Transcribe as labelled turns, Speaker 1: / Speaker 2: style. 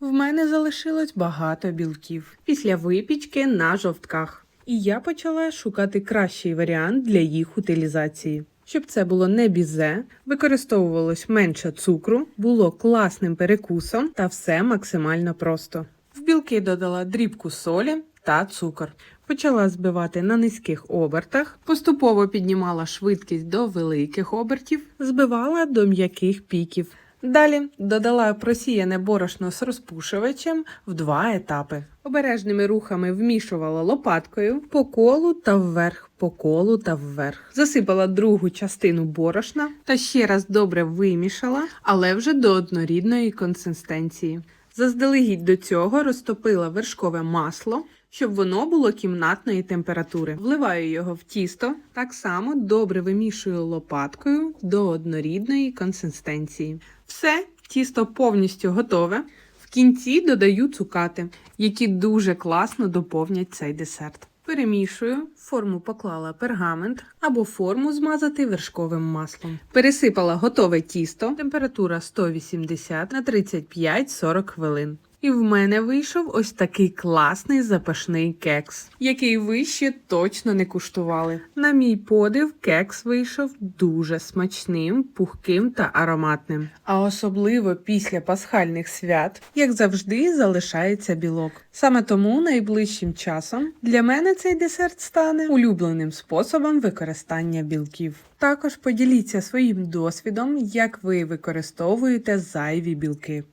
Speaker 1: В мене залишилось багато білків після випічки на жовтках. І я почала шукати кращий варіант для їх утилізації. Щоб це було не бізе, використовувалось менше цукру, було класним перекусом та все максимально просто. В білки додала дрібку солі та цукор. Почала збивати на низьких обертах, поступово піднімала швидкість до великих обертів, збивала до м'яких піків. Далі додала просіяне борошно з розпушувачем в два етапи. Обережними рухами вмішувала лопаткою по колу та вверх, по колу та вверх. Засипала другу частину борошна та ще раз добре вимішала, але вже до однорідної консистенції. Заздалегідь до цього розтопила вершкове масло, щоб воно було кімнатної температури. Вливаю його в тісто, так само добре вимішую лопаткою до однорідної консистенції. Все, тісто повністю готове. В кінці додаю цукати, які дуже класно доповнять цей десерт. Перемішую, форму поклала пергамент або форму змазати вершковим маслом. Пересипала готове тісто, температура 180 на 35-40 хвилин. І в мене вийшов ось такий класний запашний кекс, який ви ще точно не куштували. На мій подив, кекс вийшов дуже смачним, пухким та ароматним. А особливо після пасхальних свят, як завжди, залишається білок. Саме тому найближчим часом для мене цей десерт стане улюбленим способом використання білків. Також поділіться своїм досвідом, як ви використовуєте зайві білки.